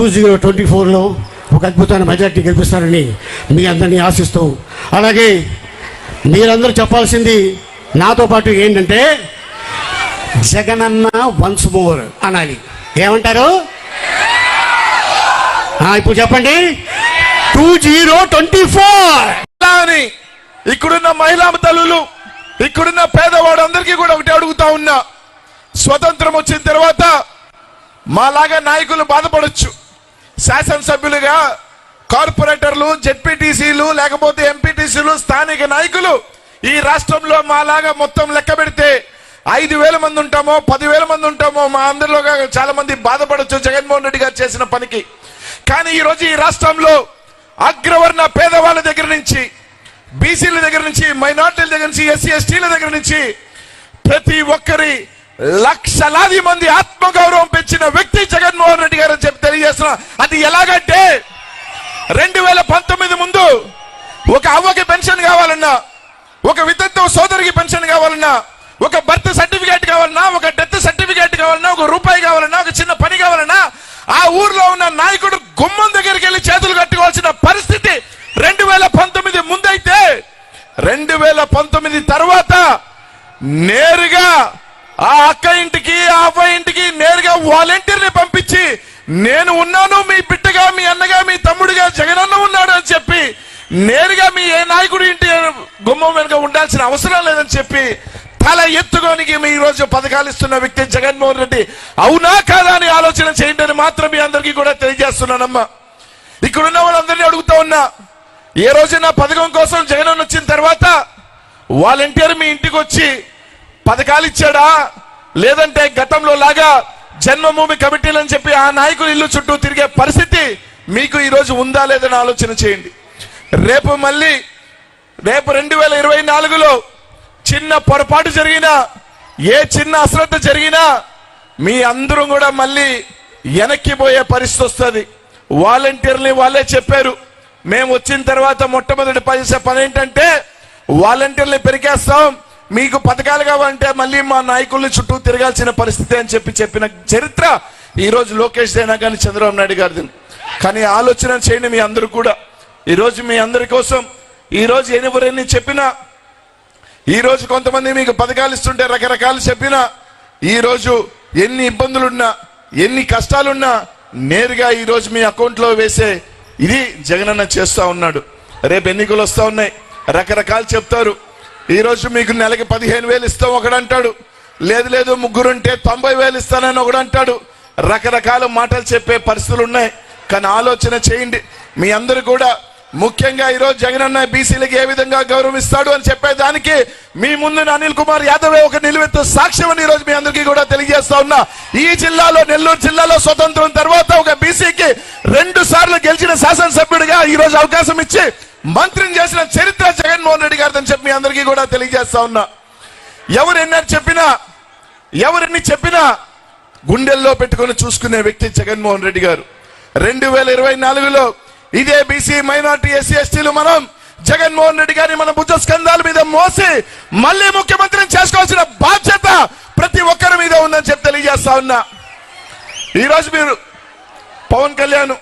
Two zero twenty ఫోర్లో ఒక అద్భుతమైన మెజార్టీ గెలిపిస్తారని మీ అందరినీ ఆశిస్తూ. అలాగే మీరందరూ చెప్పాల్సింది నాతో పాటు ఏంటంటే జగనన్న వన్స్ మోర్ అనాలి. ఏమంటారు? ఇప్పుడు చెప్పండి. టూ జీరో ట్వంటీ ఫోర్ అని ఇక్కడున్న మహిళా తల్లులు ఇక్కడున్న పేదవాడు అందరికీ కూడా ఒకటి అడుగుతా ఉన్నా. స్వతంత్రం వచ్చిన తర్వాత మాలాగా నాయకులు బాధపడచ్చు. శాసనసభ్యులుగా కార్పొరేటర్లు జెడ్పీటీసీలు లేకపోతే ఎంపీటీసీలు స్థానిక నాయకులు ఈ రాష్ట్రంలో మాలాగా మొత్తం లెక్క పెడితే ఐదు వేల మంది ఉంటామో పదివేల మంది ఉంటామో మా అందరిలో చాలా మంది బాధపడొచ్చు. జగన్మోహన్ రెడ్డి గారు చేసిన పనికి. కానీ ఈరోజు ఈ రాష్ట్రంలో అగ్రవర్ణ పేదవాళ్ళ దగ్గర నుంచి బీసీల దగ్గర నుంచి మైనార్టీల దగ్గర నుంచి ఎస్సీ ఎస్టీల దగ్గర నుంచి ప్రతి ఒక్కరి లక్షలాది మంది ఆత్మగౌరవం పెంచిన వ్యక్తి అది ఎలాగంటే రెండు వేల పంతొమ్మిది ముందు ఒక అవ్వకి పెన్షన్ కావాలన్నా ఒక వితంతు సోదరికి పెన్షన్ కావాలన్నా ఒక బర్త్ సర్టిఫికేట్ కావాలన్నా ఒక డెత్ సర్టిఫికేట్ కావాలన్నా ఒక రూపాయి కావాలన్నా ఒక చిన్న పని కావాలన్నా ఆ ఊర్లో ఉన్న నాయకుడు గుమ్మం దగ్గరికి వెళ్ళి చేతులు కట్టుకోవాల్సిన పరిస్థితి రెండు వేల పంతొమ్మిది ముందైతే రెండు వేల పంతొమ్మిది తర్వాత నేరుగా ఆ అక్క ఇంటికి ఆ అబ్బాయి ఇంటికి నేరుగా వాలంటీర్ని పంపి నేను ఉన్నాను మీ బిడ్డగా మీ అన్నగా మీ తమ్ముడిగా జగనన్న ఉన్నాడు అని చెప్పి నేరుగా మీ ఏ నాయకుడి ఇంటి గుమ్మం వెనుక ఉండాల్సిన అవసరం లేదని చెప్పి తల ఎత్తుకోనికి మీ రోజు పథకాలు ఇస్తున్న వ్యక్తి జగన్మోహన్ రెడ్డి. అవునా కాదా అని ఆలోచన చేయండి అని మాత్రం మీ అందరికీ కూడా తెలియజేస్తున్నానమ్మా. ఇక్కడున్న వాళ్ళందరినీ అడుగుతా ఉన్నా. ఏ రోజైనా పథకం కోసం జగన్ వచ్చిన తర్వాత వాలంటీర్ మీ ఇంటికి వచ్చి పథకాలు ఇచ్చాడా? లేదంటే గతంలో లాగా జన్మభూమి కమిటీలు అని చెప్పి ఆ నాయకులు ఇల్లు చుట్టూ తిరిగే పరిస్థితి మీకు ఈరోజు ఉందా లేదని ఆలోచన చేయండి. రేపు మళ్ళీ రేపు రెండు వేల ఇరవై నాలుగులో చిన్న పొరపాటు జరిగినా ఏ చిన్న అశ్రద్ధ జరిగినా మీ అందరూ కూడా మళ్ళీ వెనక్కి పోయే పరిస్థితి వస్తుంది. వాలంటీర్ని వాళ్ళే చెప్పారు. మేము వచ్చిన తర్వాత మొట్టమొదటి పని చేసే పని ఏంటంటే వాలంటీర్ని పెరిగేస్తాం మీకు పథకాలు కావాలంటే మళ్ళీ మా నాయకుల్ని చుట్టూ తిరగాల్సిన పరిస్థితి అని చెప్పి చెప్పిన చరిత్ర ఈరోజు లోకేష్ అయినా కానీ చంద్రబాబు నాయుడు గారిది. కానీ ఆలోచన చేయండి మీ అందరూ కూడా. ఈరోజు మీ అందరి కోసం ఈరోజు ఎనివరని చెప్పినా ఈరోజు కొంతమంది మీకు పథకాలు ఇస్తుంటే రకరకాలు చెప్పినా ఈరోజు ఎన్ని ఇబ్బందులున్నా ఎన్ని కష్టాలున్నా నేరుగా ఈరోజు మీ అకౌంట్లో వేసే ఇది జగనన్న చేస్తూ ఉన్నాడు. రేపు ఎన్నికలు వస్తూ ఉన్నాయి. రకరకాలు చెప్తారు. ఈరోజు మీకు నెలకి పదిహేను వేలు ఇస్తాం ఒకడు అంటాడు. లేదు లేదు ముగ్గురుంటే తొంభై వేలు ఇస్తానని ఒకడు అంటాడు. రకరకాల మాటలు చెప్పే పరిస్థితులు ఉన్నాయి. కానీ ఆలోచన చేయండి. మీ అందరూ కూడా ముఖ్యంగా ఈరోజు జగనన్న బీసీలకు ఏ విధంగా గౌరవిస్తాడు అని చెప్పేదానికి మీ ముందు అనిల్ కుమార్ యాదవ్ ఒక నిలువెత్తు సాక్ష్యం అని ఈరోజు మీ అందరికీ కూడా తెలియజేస్తా ఉన్నా. ఈ జిల్లాలో నెల్లూరు జిల్లాలో స్వతంత్రం తర్వాత ఒక బీసీకి రెండు సార్లు గెలిచిన శాసనసభ్యుడిగా ఈ రోజు అవకాశం ఇచ్చి మంత్రిని చేసిన చరిత్ర జగన్మోహన్ రెడ్డి గారిని చెప్పి మీ అందరికీ కూడా తెలియజేస్తా ఉన్నా. ఎవరు ఎన్నారు చెప్పినా ఎవరిని చెప్పినా గుండెల్లో పెట్టుకొని చూసుకునే వ్యక్తి జగన్మోహన్ రెడ్డి గారు. రెండు వేల ఇరవై నాలుగులో ఇదే బీసీ మైనార్టీ ఎస్సీ ఎస్టీలు మనం జగన్మోహన్ రెడ్డి గారిని మన భుజ స్కంధాల మీద మోసి మళ్ళీ ముఖ్యమంత్రిని చేసుకోవాల్సిన బాధ్యత ప్రతి ఒక్కరి మీద ఉందని చెప్పి తెలియజేస్తా ఉన్నా. ఈరోజు మీరు పవన్ కళ్యాణ్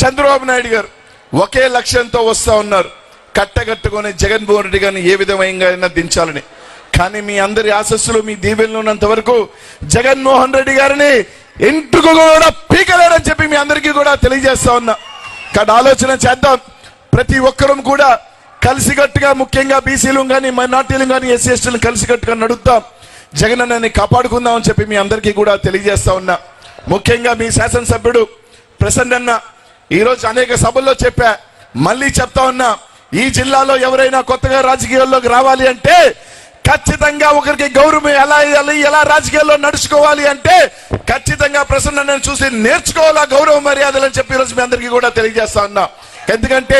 చంద్రబాబు నాయుడు గారు ఒకే లక్ష్యంతో వస్తా ఉన్నారు. కట్టగట్టుకొని జగన్మోహన్ రెడ్డి గారిని ఏ విధమైన దించాలని. కానీ మీ అందరి ఆశస్సులు మీ దీవెనలు ఉన్నంత వరకు జగన్మోహన్ రెడ్డి గారిని ఇంటికి కూడా పీకలేడని చెప్పి మీ అందరికీ కూడా తెలియజేస్తా ఉన్నా. కానీ ఆలోచన చేద్దాం. ప్రతి ఒక్కరూ కూడా కలిసికట్టుగా ముఖ్యంగా బీసీలు కానీ మైనార్టీలు కానీ ఎస్సీ ఎస్టీలు కలిసికట్టుగా నడుద్దాం. జగన్ అన్నని కాపాడుకుందాం అని చెప్పి మీ అందరికీ కూడా తెలియజేస్తా ఉన్నా. ముఖ్యంగా మీ శాసనసభ్యుడు ప్రసన్న అన్న అనేక సభల్లో చెప్పా. మళ్ళీ చెప్తా ఉన్నా ఈ జిల్లాలో ఎవరైనా కొత్తగా రాజకీయాల్లోకి రావాలి అంటే ఖచ్చితంగా ఒకరికి గౌరవం ఎలా ఇవ్వాలి ఎలా రాజకీయాల్లో నడుచుకోవాలి అంటే ఖచ్చితంగా ప్రసన్న నేను చూసి నేర్చుకోవాలా గౌరవ మర్యాదలు అని చెప్పి ఈరోజు మీ అందరికీ కూడా తెలియజేస్తా ఉన్నా. ఎందుకంటే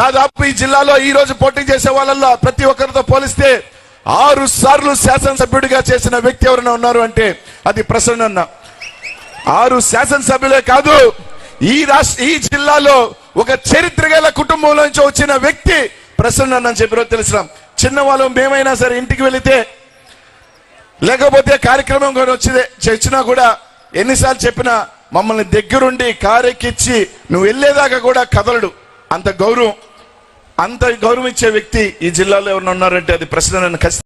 దాదాపు ఈ జిల్లాలో ఈ రోజు పోటీ చేసే వాళ్ళల్లో ప్రతి ఒక్కరితో పోలిస్తే ఆరు సార్లు శాసనసభ్యుడిగా చేసిన వ్యక్తి ఎవరైనా ఉన్నారు అంటే అది ప్రసన్న ఆరు శాసనసభ్యులే కాదు ఈ రాష్ట్ర ఈ జిల్లాలో ఒక చరిత్ర గల కుటుంబంలో నుంచి వచ్చిన వ్యక్తి ప్రసన్న అని చెప్పి తెలిసినాం చిన్నవాళ్ళు మేమైనా సరే ఇంటికి వెళితే లేకపోతే కార్యక్రమం కానీ వచ్చిందే చచ్చినా కూడా ఎన్నిసార్లు చెప్పినా మమ్మల్ని దగ్గరుండి కారెక్కిచ్చి నువ్వు వెళ్ళేదాకా కూడా కదలడు. అంత గౌరవం అంత గౌరవం ఇచ్చే వ్యక్తి ఈ జిల్లాలో ఎవరైనా ఉన్నారంటే అది ప్రశ్న నన్ను ఖచ్చితంగా